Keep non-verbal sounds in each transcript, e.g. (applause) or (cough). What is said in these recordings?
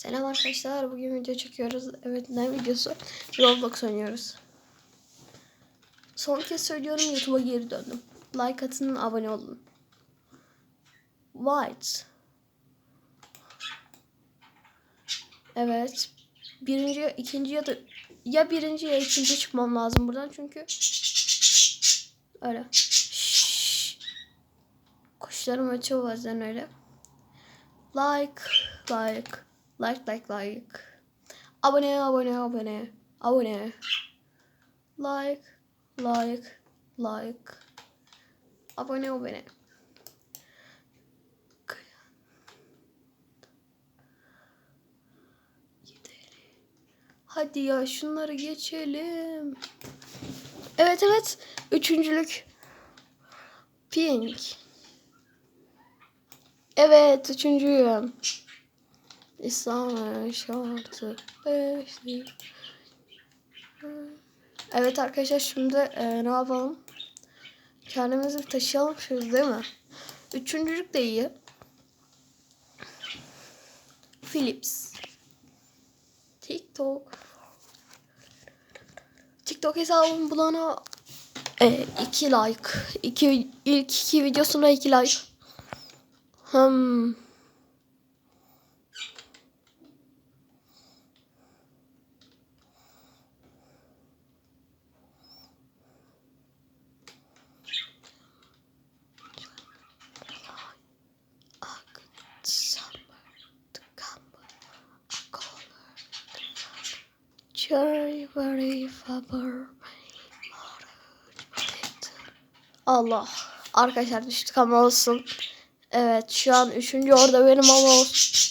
Selam arkadaşlar. Bugün video çekiyoruz. Evet ne videosu? Roblox oynuyoruz. Son kez söylüyorum YouTube'a geri döndüm. Like atın, abone olun. White. Evet. Birinci, ikinci ya da ya birinci ya ikinci çıkmam lazım buradan çünkü öyle. Kuşlarım açıyor bazen öyle. Like, like, like, like, like. Abone, abone, abone, abone. Like, like, like. Abone, abone. Hadi ya şunları geçelim. Evet evet. Üçüncülük. Pink. Evet üçüncüyüm. İslam şartı beşli. Evet arkadaşlar şimdi e, ne yapalım? Kendimizi taşıyalım şöyle değil mi? Üçüncülük de iyi. Philips. TikTok. TikTok hesabım bulana e, iki like. İki, ilk iki videosuna iki like. Hmm. Cherry berry faber. Allah. Arkadaşlar düştük ama olsun. Evet şu an üçüncü orada benim ama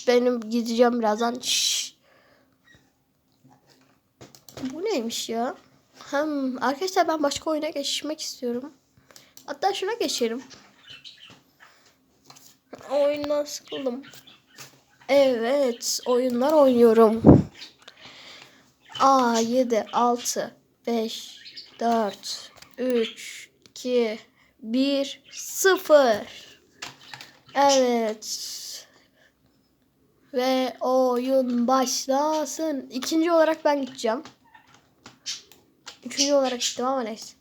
benim gideceğim birazdan. Şşş. Bu neymiş ya? Hem arkadaşlar ben başka oyuna geçmek istiyorum. Hatta şuna geçerim. Oyundan sıkıldım. Evet, oyunlar oynuyorum. A 7 6 5 4 3 2 1 0 Evet. Ve oyun başlasın. İkinci olarak ben gideceğim. Üçüncü olarak gittim ama neyse.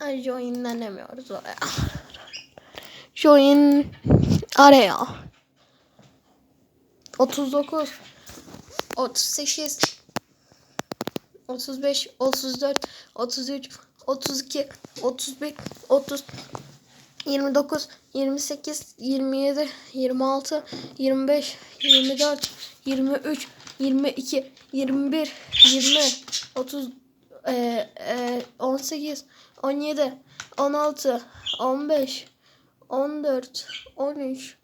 Ay join denemiyoruz oraya. Join araya. 39 38 35 34 33 32 31 30 29 28 27 26 25 24 23 22 21 20 30 e, e, 18 17 16 15 14 13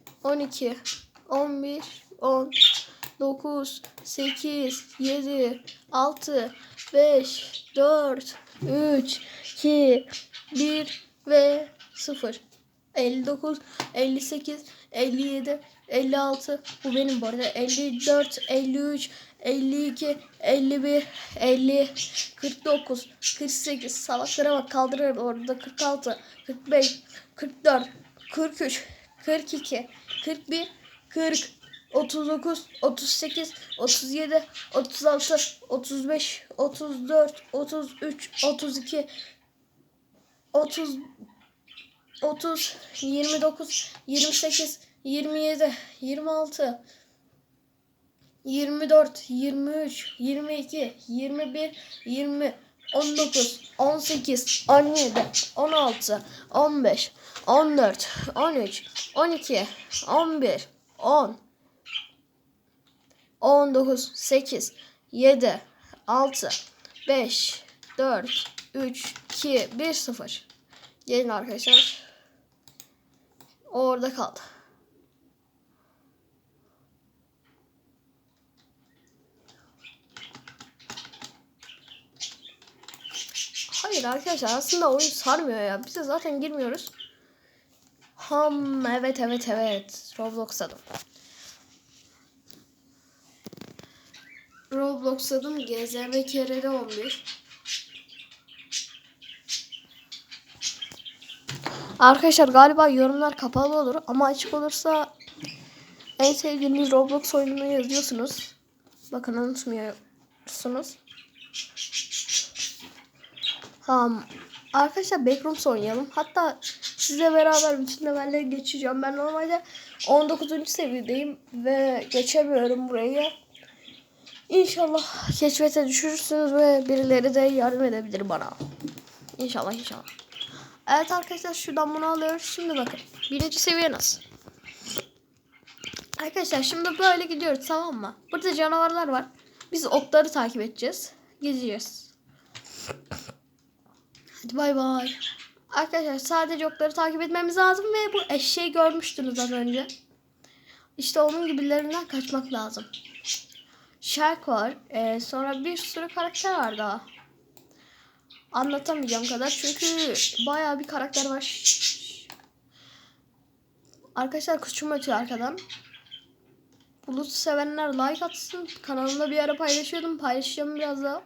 12 11 10 9 8 7 6 5 4 3 2 1 ve 0 59 58 57 56 bu benim bu arada. 54 53 52 51 50 49 48 salaklara bak kaldırır orada. 46 45 44 43 42 41 40 39 38 37 36 35 34 33 32 30 30 29 28 27 26 24 23 22 21 20 19 18 17 16 15 14 13 12 11 10 19 8 7 6 5 4 3 2 1 0 Gelin arkadaşlar. Orada kaldı. Hayır arkadaşlar aslında oyun sarmıyor ya. Biz de zaten girmiyoruz. Ham evet evet evet. Roblox adım. Roblox adım GZM KRD 11. Arkadaşlar galiba yorumlar kapalı olur ama açık olursa En sevdiğiniz Roblox oyununu yazıyorsunuz. Bakın unutmuyorsunuz. Tamam. Arkadaşlar Backrooms oynayalım. Hatta size beraber bütün levelleri geçeceğim. Ben normalde 19. seviyedeyim ve geçemiyorum burayı. İnşallah keşfete düşürürsünüz ve birileri de yardım edebilir bana. İnşallah inşallah. Evet arkadaşlar şuradan bunu alıyoruz. Şimdi bakın. Birinci seviye nasıl? Arkadaşlar şimdi böyle gidiyoruz tamam mı? Burada canavarlar var. Biz okları takip edeceğiz. Gideceğiz. Hadi bay bay. Arkadaşlar sadece okları takip etmemiz lazım ve bu eşeği görmüştünüz az önce. İşte onun gibilerinden kaçmak lazım. Shark var. Ee, sonra bir sürü karakter var daha. Anlatamayacağım kadar çünkü bayağı bir karakter var. Arkadaşlar kuşum ötüyor arkadan. Bulut sevenler like atsın. Kanalımda bir ara paylaşıyordum. Paylaşacağım biraz daha.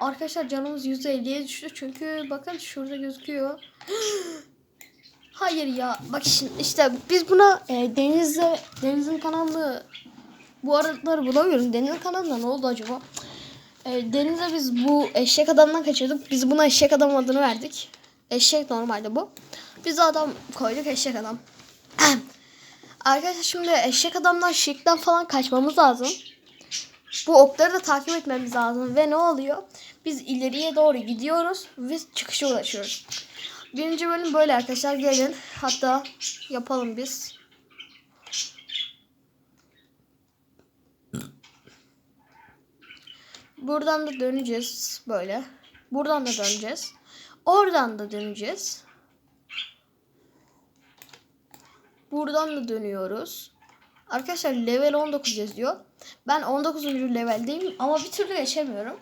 Arkadaşlar canımız %50'ye düştü. Çünkü bakın şurada gözüküyor. (gasps) Hayır ya. Bak şimdi işte biz buna e, Deniz'le Deniz'in kanalı bu araları bulamıyorum. Deniz'in kanalında ne oldu acaba? E, Deniz'e biz bu eşek adamdan kaçıyorduk. Biz buna eşek adam adını verdik. Eşek normalde bu. Biz adam koyduk eşek adam. (clears throat) Arkadaşlar şimdi eşek adamdan şirkten falan kaçmamız lazım. Bu okları da takip etmemiz lazım. Ve ne oluyor? Biz ileriye doğru gidiyoruz ve çıkışa ulaşıyoruz. Birinci bölüm böyle arkadaşlar. Gelin. Hatta yapalım biz. Buradan da döneceğiz böyle. Buradan da döneceğiz. Oradan da döneceğiz. Buradan da dönüyoruz. Arkadaşlar level 19 yazıyor. Ben 19. leveldeyim ama bir türlü geçemiyorum.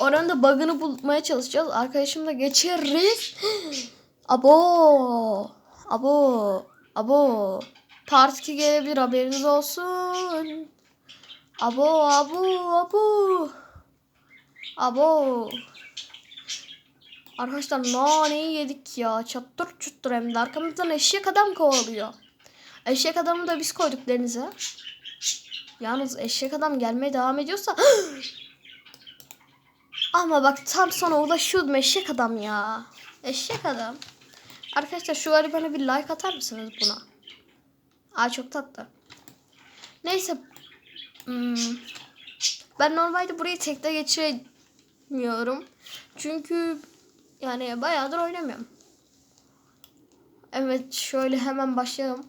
Oranın da bug'ını bulmaya çalışacağız. Arkadaşımla geçeriz. (gasps) Abo. Abo. Abo. Part 2 gelebilir haberiniz olsun. Abo abo abo. Abo. Arkadaşlar naneyi yedik ya. Çattır çuttur hem de arkamızdan eşek adam kovalıyor. Eşek adamı da biz koyduk denize. Yalnız eşek adam gelmeye devam ediyorsa... (gasps) Ama bak tam sana ulaşıyordum eşek adam ya. Eşek adam. Arkadaşlar şu bana bir like atar mısınız buna? Aa çok tatlı. Neyse. Hmm. Ben normalde burayı tekte geçiremiyorum. Çünkü yani bayağıdır oynamıyorum. Evet şöyle hemen başlayalım.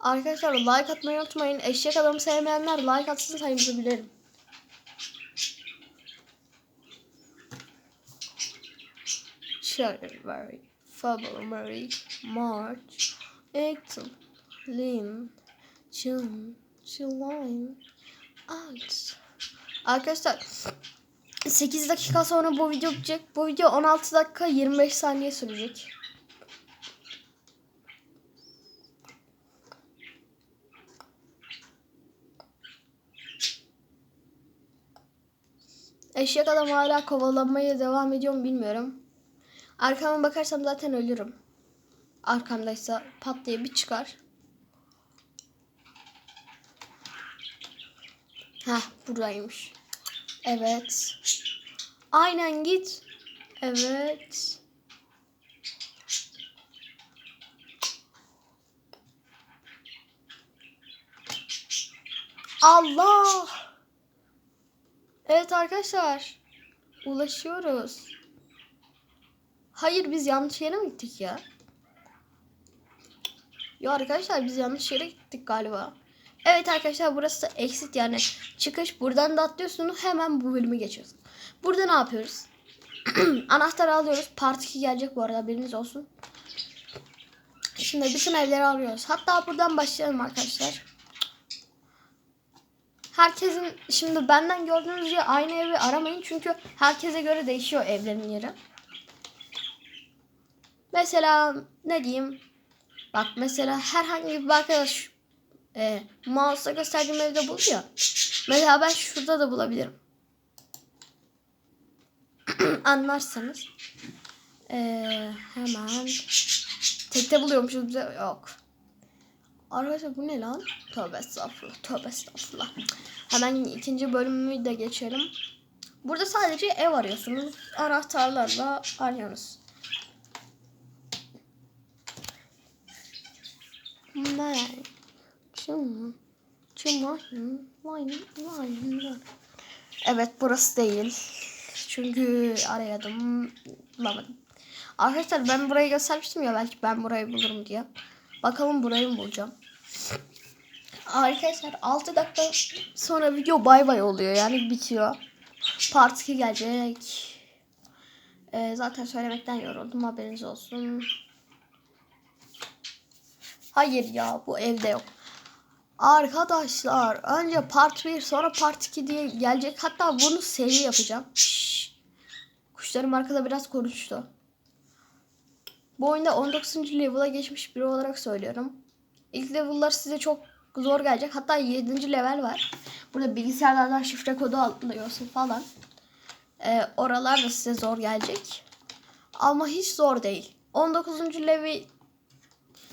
Arkadaşlar like atmayı unutmayın. Eşek adamı sevmeyenler like atsın sayımızı bilelim. January, February, March, April, Lim, June, July, August. Arkadaşlar 8 dakika sonra bu video bitecek. Bu video 16 dakika 25 saniye sürecek. Eşek adam hala kovalanmaya devam ediyor mu bilmiyorum. Arkama bakarsam zaten ölürüm. Arkamdaysa pat diye bir çıkar. Heh buradaymış. Evet. Aynen git. Evet. Allah. Evet arkadaşlar. Ulaşıyoruz. Hayır biz yanlış yere mi gittik ya? Ya arkadaşlar biz yanlış yere gittik galiba. Evet arkadaşlar burası exit yani çıkış. Buradan da atlıyorsunuz hemen bu bölümü geçiyoruz. Burada ne yapıyoruz? (clears throat) Anahtarı alıyoruz. Part 2 gelecek bu arada haberiniz olsun. Şimdi bütün evleri alıyoruz. Hatta buradan başlayalım arkadaşlar. Herkesin şimdi benden gördüğünüz gibi aynı evi aramayın. Çünkü herkese göre değişiyor evlerin yeri. Mesela ne diyeyim? Bak mesela herhangi bir arkadaş e, mouse'la gösterdiğim evde buluyor. Mesela ben şurada da bulabilirim. (clears throat) Anlarsanız. E, hemen tekte buluyormuşuz bize yok. Arkadaşlar bu ne lan? Tövbe estağfurullah. Tövbe estağfurullah. Hemen ikinci bölümü de geçelim. Burada sadece ev arıyorsunuz. Anahtarlarla arıyorsunuz. Ne? Çım. Çım. Evet burası değil. Çünkü arayadım. Bulamadım. Arkadaşlar ben burayı göstermiştim ya belki ben burayı bulurum diye. Bakalım burayı mı bulacağım. Arkadaşlar 6 dakika sonra video bay bay oluyor yani bitiyor. Part 2 gelecek. Ee, zaten söylemekten yoruldum haberiniz olsun. Hayır ya bu evde yok. Arkadaşlar önce part 1 sonra part 2 diye gelecek. Hatta bunu seri yapacağım. Şşş. Kuşlarım arkada biraz konuştu. Bu oyunda 19. level'a geçmiş biri olarak söylüyorum. İlk level'lar size çok zor gelecek. Hatta 7. level var. Burada bilgisayarlardan şifre kodu alıyorsun falan. Ee, oralar da size zor gelecek. Ama hiç zor değil. 19. level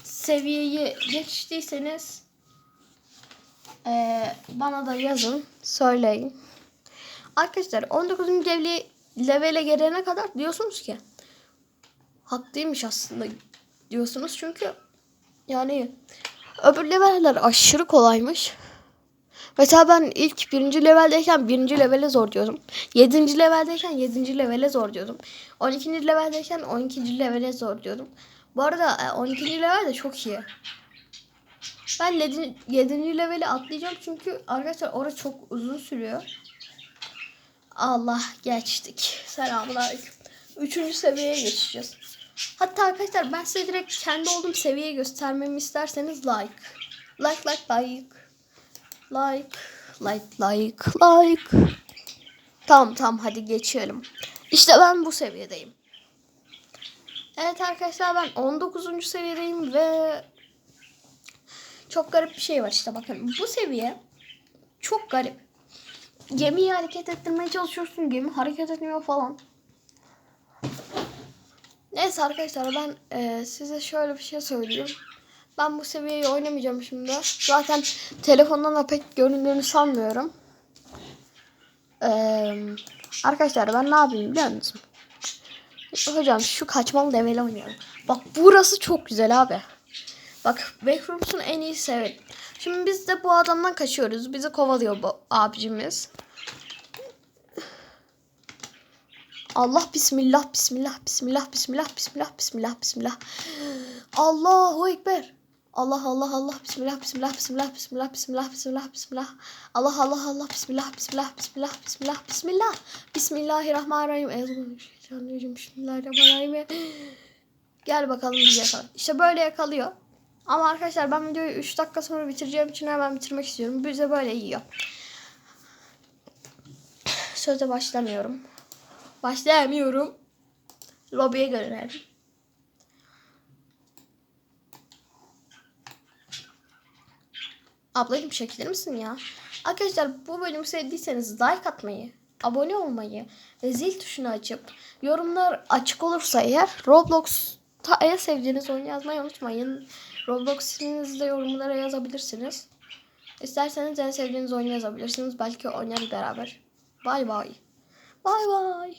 seviyeyi geçtiyseniz ee, bana da yazın. Söyleyin. Arkadaşlar 19. leveli levele gelene kadar diyorsunuz ki haklıymış aslında diyorsunuz çünkü yani öbür leveller aşırı kolaymış. Mesela ben ilk birinci leveldeyken birinci levele zor diyordum. Yedinci leveldeyken yedinci levele zor diyordum. On ikinci leveldeyken on ikinci levele zor diyordum. Bu arada e, on ikinci level de çok iyi. Ben yedinci, yedinci leveli atlayacağım çünkü arkadaşlar orası çok uzun sürüyor. Allah geçtik. Selamünaleyküm. Üçüncü seviyeye geçeceğiz. Hatta arkadaşlar ben size direkt kendi olduğum seviyeyi göstermemi isterseniz like. Like like like. Like like like like. Tamam tamam hadi geçelim. İşte ben bu seviyedeyim. Evet arkadaşlar ben 19. seviyedeyim ve çok garip bir şey var işte bakın. Bu seviye çok garip. Gemiyi hareket ettirmeye çalışıyorsun. Gemi hareket etmiyor falan. Neyse arkadaşlar ben e, size şöyle bir şey söyleyeyim. Ben bu seviyeyi oynamayacağım şimdi. Zaten telefondan da pek göründüğünü sanmıyorum. Ee, arkadaşlar ben ne yapayım biliyor musun? Hocam şu kaçmalı leveli oynayalım. Bak burası çok güzel abi. Bak Backrooms'un en iyi severim. Şimdi biz de bu adamdan kaçıyoruz. Bizi kovalıyor bu abicimiz. Allah bismillah bismillah bismillah bismillah bismillah bismillah bismillah. Allahu ekber. Allah Allah Allah bismillah bismillah bismillah bismillah bismillah bismillah bismillah. Allah Allah Allah bismillah bismillah bismillah bismillah bismillah. Bismillahirrahmanirrahim. Bismillahirrahmanirrahim. Gel bakalım bizi yakala. İşte böyle yakalıyor. Ama arkadaşlar ben videoyu 3 dakika sonra bitireceğim için hemen bitirmek istiyorum. Bize böyle yiyor. Söze başlamıyorum. Başlayamıyorum. Lobiye görelim. Ablacığım çekilir misin ya? Arkadaşlar bu bölümü sevdiyseniz like atmayı, abone olmayı ve zil tuşunu açıp yorumlar açık olursa eğer Roblox'ta en sevdiğiniz oyunu yazmayı unutmayın. Roblox isminizi de yorumlara yazabilirsiniz. İsterseniz en sevdiğiniz oyunu yazabilirsiniz. Belki oynarız beraber. Bay bay. Bay bay.